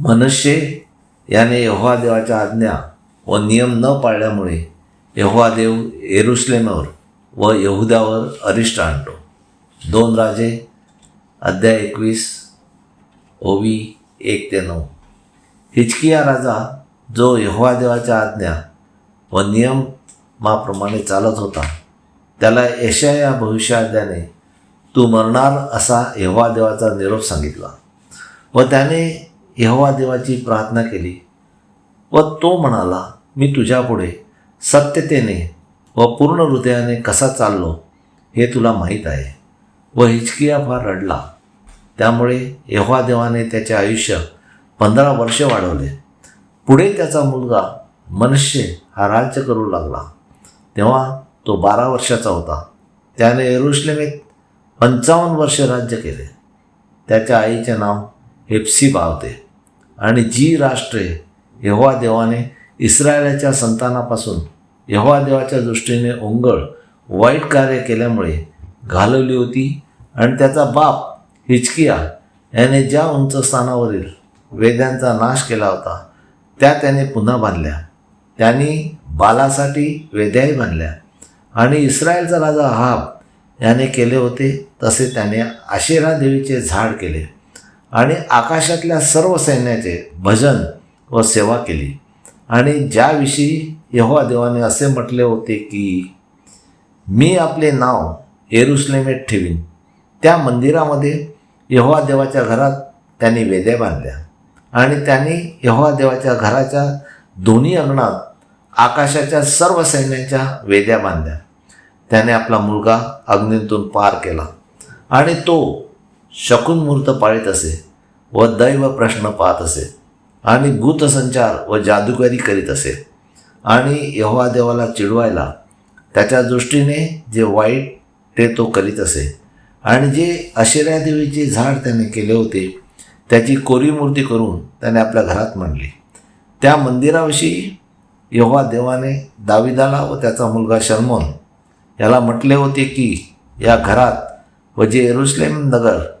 मनुष्य याने यहोवा देवाच्या आज्ञा व नियम न पाळल्यामुळे यहोवा देव एरुसलेमवर व यहुद्यावर अरिष्ट आणतो. दोन राजे अध्याय एकवीस ओवी एक ते नऊ. हिचकिया राजा जो यहोवा देवाच्या आज्ञा व नियमाप्रमाणे चालत होता त्याला यशया भविष्याद्याने तू मरणार असा यहोवा देवाचा निरोप सांगितला व त्याने यहोवा देवाची प्रार्थना केली व तो म्हणाला मी तुझ्यापुढे सत्यतेने व पूर्ण हृदयाने कसा चाललो हे तुला माहीत आहे. व हिचकिया फार रडला. त्यामुळे यहोवा देवाने त्याचे आयुष्य पंधरा वर्ष वाढवले. पुढे त्याचा मुलगा मनुष्य हा राज्य करू लागला. तेव्हा तो बारा वर्षाचा होता. त्याने एरुश्लेमेत पंचावन्न वर्ष राज्य केले. त्याच्या आईचे नाव हेप्सिबा होते. आणि जी राष्ट्रे यहोवा देवाने इस्रायलाच्या संतानापासून यहोवा देवाच्या दृष्टीने ओंगळ वाईट कार्य केल्यामुळे घालवली होती आणि त्याचा बाप हिचकिया याने ज्या उंच स्थानावरील वेद्यांचा नाश केला होता त्या त्याने पुन्हा बांधल्या. त्यांनी बालासाठी वेद्याही बांधल्या. आणि इस्रायलचा राजा हाब याने केले होते तसे त्याने आशेरा देवीचे झाड केले. आणि आकाशातल्या सर्व सैन्याचे भजन व सेवा केली. आणि ज्याविषयी यहोवा देवाने असे म्हटले होते की मी आपले नाव एरुसलेमेत ठेवीन. त्या मंदिरामध्ये यहोवा देवाच्या घरात त्यांनी वेद्या बांधल्या. आणि त्यांनी यहोवा देवाच्या घराच्या दोन्ही अंगणात आकाशाच्या सर्व सैन्याच्या वेद्या बांधल्या. त्याने आपला मुलगा अग्नीतून पार केला. आणि तो शकुन मूर्त पाळीत असे व दैव प्रश्न पाहत असे आणि भूतसंचार व जादूगारी करीत असे. आणि यहोवा देवाला चिडवायला त्याच्या दृष्टीने जे वाईट ते तो करीत असे. आणि जे अशिर्या देवीचे झाड त्याने केले होते त्याची कोरी मूर्ती करून त्याने आपल्या घरात मांडली. त्या मंदिराविषयी यहोवा देवाने दाविदाला व त्याचा मुलगा शर्मोन याला म्हटले होते की या घरात व जे एरुस्लेम नगर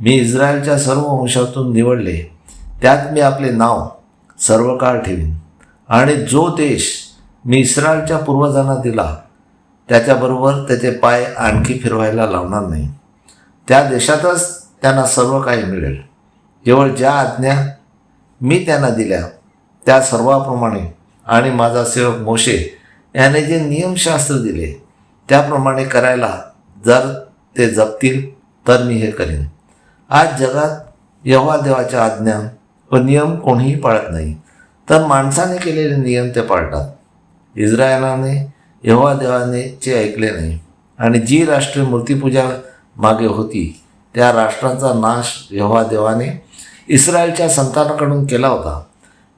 मी इस्रायलच्या सर्व वंशातून निवडले. त्यात मी आपले नाव सर्व काळ ठेवीन. आणि जो देश मी इस्रायलच्या पूर्वजांना दिला त्याच्याबरोबर त्याचे पाय आणखी फिरवायला लावणार नाही. त्या देशातच त्यांना सर्व काही मिळेल. केवळ ज्या आज्ञा मी त्यांना दिल्या त्या सर्वाप्रमाणे. आणि माझा सेवक मोशे याने जे नियमशास्त्र दिले त्याप्रमाणे करायला जर ते जपतील तर मी हे करीन. आज जगात यहोवा देवाच्या आज्ञा व नियम कोणीही पाळत नाही. तर माणसाने केलेले नियम ते पाळतात. इस्रायलाने यहोवा देवाने चे ऐकले नाही. आणि जी राष्ट्रीय मूर्तीपूजा मागे होती त्या राष्ट्रांचा नाश यहोवा देवाने इस्रायलच्या संतानाकडून केला होता.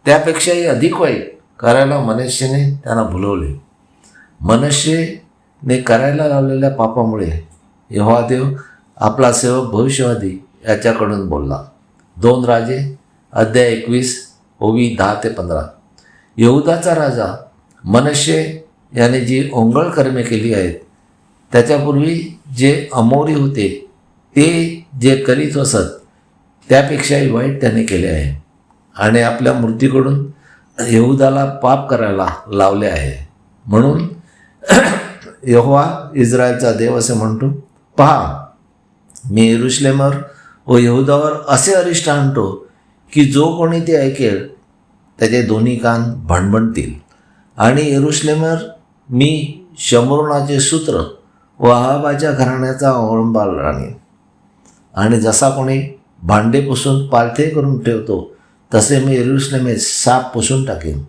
त्यापेक्षाही अधिक वाईट करायला मनुष्यने त्यांना भुलवले मनुष्यने करायला लावलेल्या पापामुळे यहोवा देव आपला सेवक भविष्यवादी याच्याकडून बोलला. दोन राजे अध्याय एकवीस ओवी दहा ते पंधरा. यहुदाचा राजा मनशे याने जी ओंगळ कर्मे केली आहेत त्याच्यापूर्वी जे अमोरी होते ते जे करीत असत त्यापेक्षाही वाईट त्याने केले आहे. आणि आपल्या मूर्तीकडून यहुदाला पाप करायला लावले आहे. म्हणून यहोवा इस्रायलचा देव असे म्हणतो पहा मी येरुशलेमवर व यहुदावर असे अरिष्ट आणतो की जो कोणी ते ऐकेल त्याचे दोन्ही कान भणभणतील. आणि येरुश्लेमर मी शमरुणाचे सूत्र व अहाबाच्या घराण्याचा अवलंबाल राणे आणि जसा कोणी भांडे पुसून पालथे करून ठेवतो तसे मी येरुशलेमेत साप पुसून टाकेन.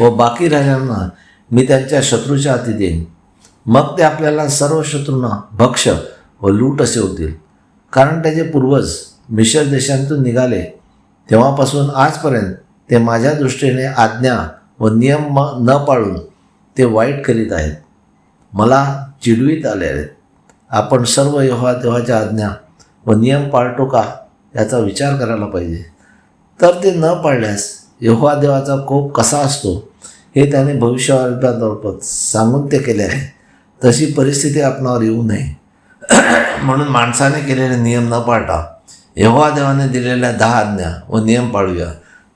व बाकी राहिल्यांना मी त्यांच्या शत्रूच्या हाती देईन. मग ते आपल्याला सर्व शत्रूंना भक्ष व लूट असे होतील कारण त्याचे पूर्वज मिश्र देशांतून निघाले तेव्हापासून आजपर्यंत ते माझ्या दृष्टीने आज्ञा व नियम म न पाळून ते वाईट करीत आहेत. मला चिडवीत आले आहेत. आपण सर्व यहोवा तेव्हाच्या आज्ञा व नियम पाळतो का याचा विचार करायला पाहिजे. तर ते न पाळल्यास यहोवा देवाचा कोप कसा असतो हे त्याने भविष्यवादाबाबत सांगून ते केले आहे. तशी परिस्थिती आपणावर येऊ नये. म्हणून माणसाने केलेले नियम न पाळता यहोवा देवाने दिलेल्या दहा आज्ञा व नियम पाळूया.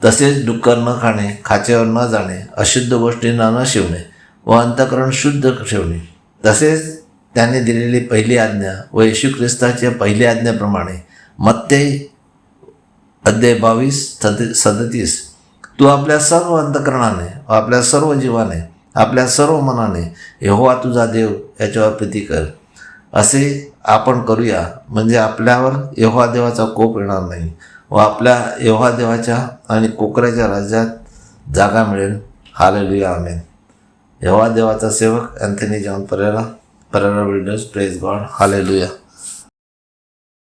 तसेच डुक्कर न खाणे खाचेवर न जाणे अशुद्ध गोष्टींना न शिवणे व अंतकरण शुद्ध ठेवणे. तसेच त्याने दिलेली पहिली आज्ञा व येशू ख्रिस्ताच्या पहिली आज्ञेप्रमाणे मत्ते अध्याय बावीस सद सदतीस. तू आपल्या सर्व अंतकरणाने व आपल्या सर्व जीवाने आपल्या सर्व मनाने यहोवा तुझा देव याच्यावर प्रीती कर. असे आपण करूया. म्हणजे आपल्यावर यहोवा देवाचा कोप येणार नाही व आपल्या यहोवा देवाच्या आणि कोकऱ्याच्या राज्यात जागा मिळेल. हालेलुया आमेन यहोवा देवाचा सेवक Anthony John Pereira Pereira builders press God hallelujah